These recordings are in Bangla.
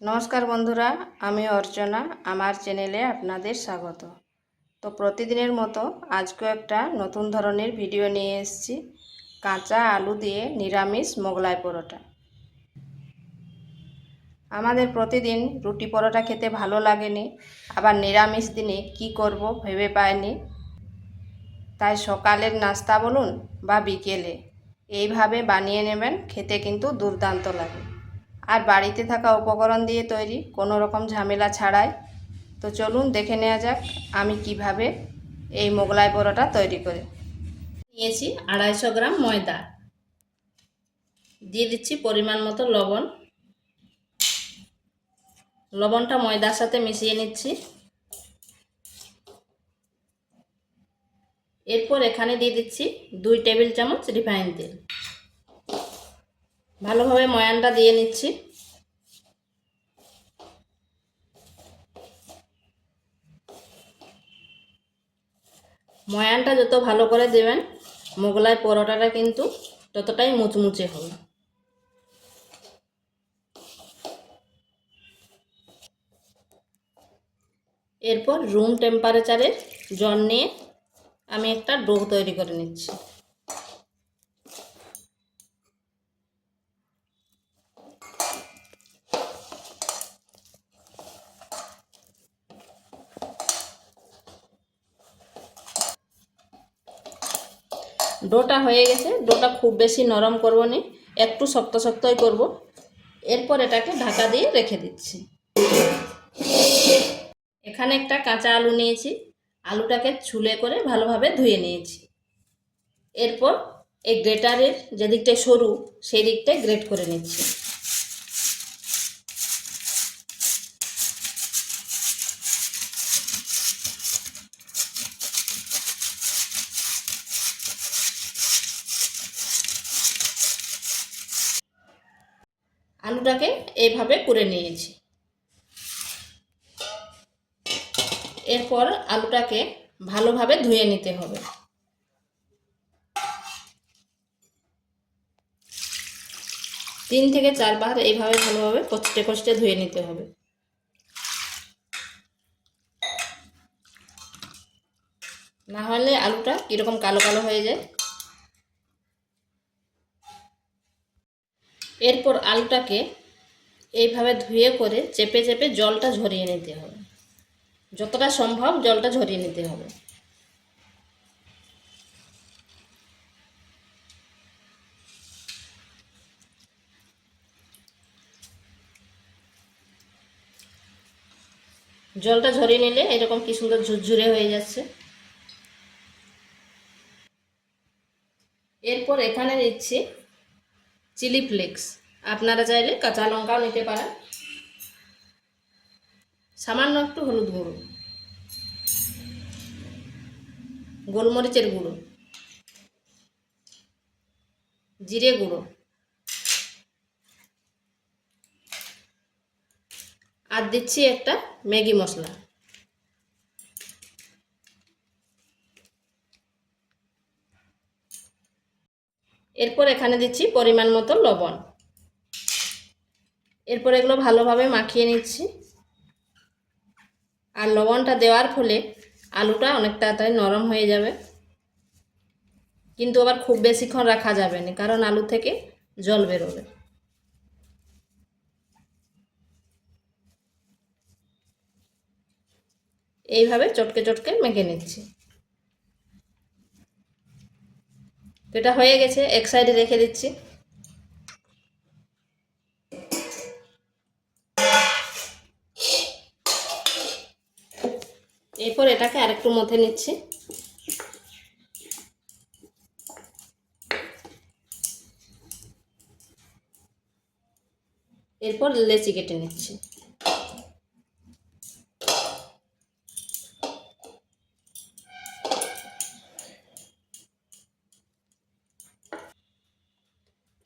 নমস্কার বন্ধুরা, আমি অর্চনা, আমার চ্যানেলে আপনাদের স্বাগত। তো প্রতিদিনের মতো আজকেও একটা নতুন ধরনের ভিডিও নিয়ে এসেছি, কাঁচা আলু দিয়ে নিরামিষ মোগলাই পরোটা। আমাদের প্রতিদিন রুটি পরোটা খেতে ভালো লাগেনি, আবার নিরামিষ দিনে কি করব ভেবে পাইনি। তাই সকালের নাস্তা বলুন বা বিকেলে, এইভাবে বানিয়ে নেবেন, খেতে কিন্তু দুর্দান্ত লাগে। আর বাড়িতে থাকা উপকরণ দিয়ে তৈরি কোনো রকম ঝামেলা ছাড়াই। তো চলুন দেখে নেওয়া যাক আমি কীভাবে এই মোগলাই পরোটা তৈরি করি। নিয়েছি আড়াইশো গ্রাম ময়দা। দিয়ে দিচ্ছি পরিমাণ মতো লবণ। লবণটা ময়দার সাথে মিশিয়ে নিচ্ছি। এরপর এখানে দিয়ে দিচ্ছি দুই টেবিল চামচ রিফাইন তেল। ভালোভাবে ময়ানটা দিয়ে নিচ্ছি। ময়ানটা যত ভালো করে দেবেন, মোগলাই পরোটাটা কিন্তু ততটাই মুচমুচে হবে। এরপর রুম টেম্পারেচারের জল নিয়ে আমি একটা ডো তৈরি করে নিচ্ছি। ডোটা হয়ে গেছে, ডোটা খুব বেশি নরম করব নি, একটু শক্ত শক্তই করব। এরপর এটাকে ঢাকা দিয়ে রেখে দিচ্ছি। এখানে একটা কাঁচা আলু নিয়েছি, আলুটাকে ছুলে করে ভালোভাবে ধুয়ে নিয়েছি। এরপর এই গ্রেটারের যেদিকটা সরু, সেই দিকটায় গ্রেট করে নিচ্ছি। আলুটাকে এইভাবে করে নিয়েছি। এরপর আলুটাকে ভালোভাবে ধুয়ে নিতে হবে। তিন থেকে চারবার এইভাবে ভালোভাবে কচটে কষ্টে ধুয়ে নিতে হবে। না হলে আলুটা কীরকম কালো কালো হয়ে যায়। এরপর আলুটাকে এইভাবে ধুয়ে করে চেপে চেপে জলটা ঝরিয়ে নিতে হবে। যতটা সম্ভব জলটা ঝরিয়ে নিতে হবে। জলটা ঝরিয়ে নিলে এরকম কি সুন্দর ঝুরঝুরে হয়ে যাচ্ছে। এরপর এখানে দিচ্ছি চিলি ফ্লেক্স। আপনারা চাইলে কাঁচা লঙ্কাও নিতে পারেন। সামান্য একটু হলুদ গুঁড়ো। গোলমরিচের গুঁড়ো। জিরে গুঁড়ো। আর দিচ্ছি একটা ম্যাগি মশলা। এরপর এখানে দিচ্ছি পরিমাণ মতো লবণ। এরপর এগুলো ভালোভাবে মাখিয়ে নিচ্ছি। আর লবণটা দেওয়ার ফলে আলুটা অনেক তাড়াতাড়ি নরম হয়ে যাবে। কিন্তু আবার খুব বেশিক্ষণ রাখা যাবে না, কারণ আলু থেকে জল বেরোবে। এইভাবে চটকে চটকে মেখে নিচ্ছি। এটা হয়ে গেছে, এক সাইডে রেখে দিচ্ছি। এরপর এটাকে আরেকটু মথে নিচ্ছি। এরপর লেচি কেটে নিচ্ছি।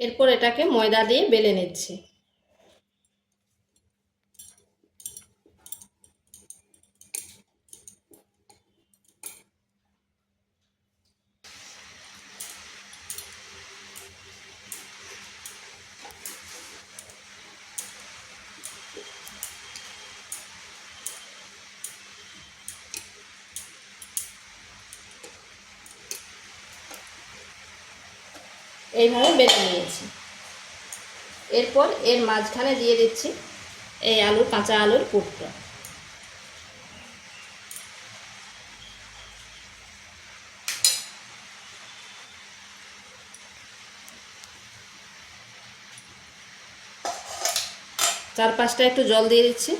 এরপর এটাকে ময়দা দিয়ে বেলে নিচ্ছি। এইভাবে বেলে নিয়েছি। এরপর এর মাঝখানে দিয়ে দিচ্ছি এই আলু কাঁচা আলুর পুরটা। চার পাঁচটা একটু জল দিয়ে দিচ্ছি।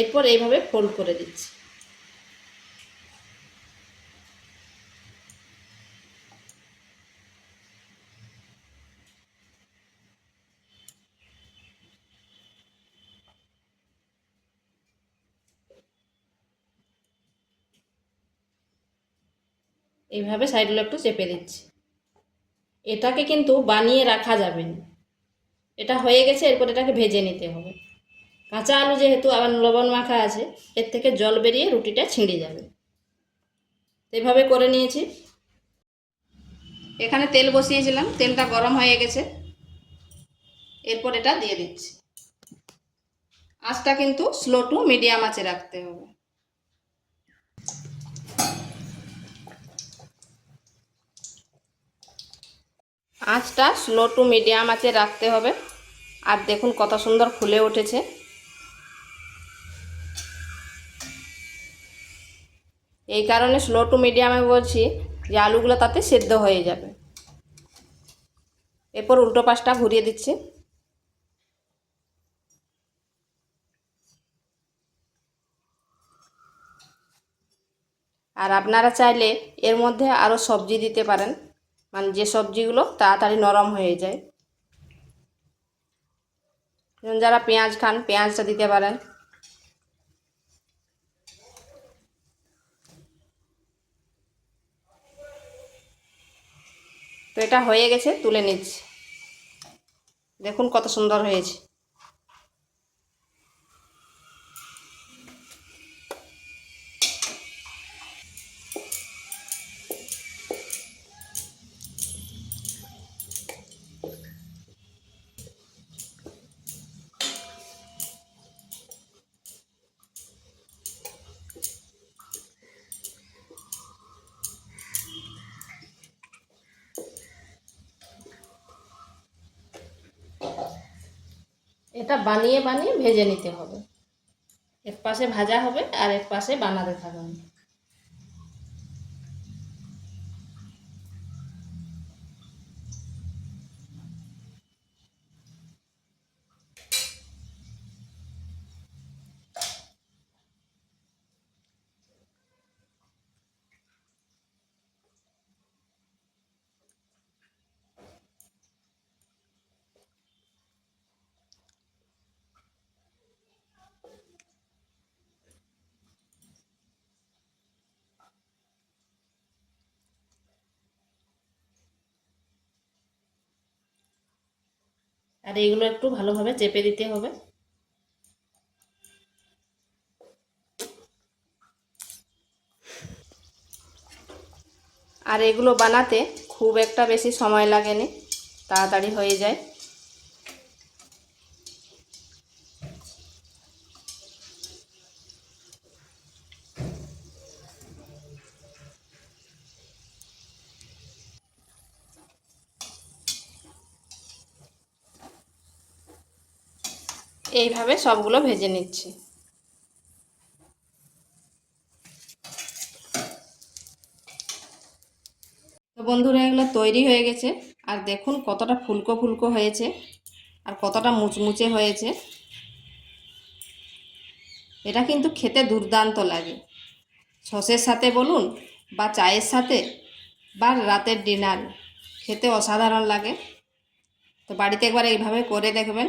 এরপর এইভাবে ফোল্ড করে দিচ্ছি। এইভাবে সাইডগুলো একটু চেপে দিচ্ছি। এটাকে কিন্তু বানিয়ে রাখা যাবে না। এটা হয়ে গেছে, এরপর এটাকে ভেজে নিতে হবে। কাঁচা আলু যেহেতু আবার লবণ মাখা আছে, এর থেকে জল বেরিয়ে রুটিটা ছিঁড়ে যাবে। এভাবে করে নিয়েছি। এখানে তেল বসিয়েছিলাম, তেলটা গরম হয়ে গেছে। এরপর এটা দিয়ে দিচ্ছি। আঁচটা কিন্তু স্লো টু মিডিয়াম আঁচে রাখতে হবে। আঁচটা স্লো টু মিডিয়াম আঁচে রাখতে হবে। আর দেখুন কত সুন্দর ফুলে উঠেছে। এই কারণে স্লো টু মিডিয়ামে বলছি যে আলুগুলো তাতে সেদ্ধ হয়ে যাবে। এরপর উল্টো পাশটা ঘুরিয়ে দিচ্ছি। আর আপনারা চাইলে এর মধ্যে আরও সবজি দিতে পারেন। মানে যে সবজিগুলো তাড়াতাড়ি নরম হয়ে যায়। যারা পেঁয়াজ খান, পেঁয়াজটা দিতে পারেন। তো এটা হয়ে গেছে তুলে নিচ্ছি। দেখুন কত সুন্দর হয়েছে। এটা বানিয়ে বানিয়ে ভেজে নিতে হবে। এক পাশে ভাজা হবে আর এক পাশে বানাতে থাকবে। আর এগুলো একটু ভালোভাবে চেপে দিতে হবে। আর এগুলো বানাতে খুব একটা বেশি সময় লাগেনি, তাড়াতাড়ি হয়ে যায়। এইভাবে সবগুলো ভেজে নিচ্ছি। তো বন্ধুরা, এগুলো তৈরি হয়ে গেছে। আর দেখুন কতটা ফুলকো ফুলকো হয়েছে আর কতটা মুচমুচে হয়েছে। এটা কিন্তু খেতে দুর্দান্ত লাগে। সসের সাথে বলুন বা চায়ের সাথে বা রাতের ডিনার, খেতে অসাধারণ লাগে। তো বাড়িতে একবার এইভাবে করে দেখবেন।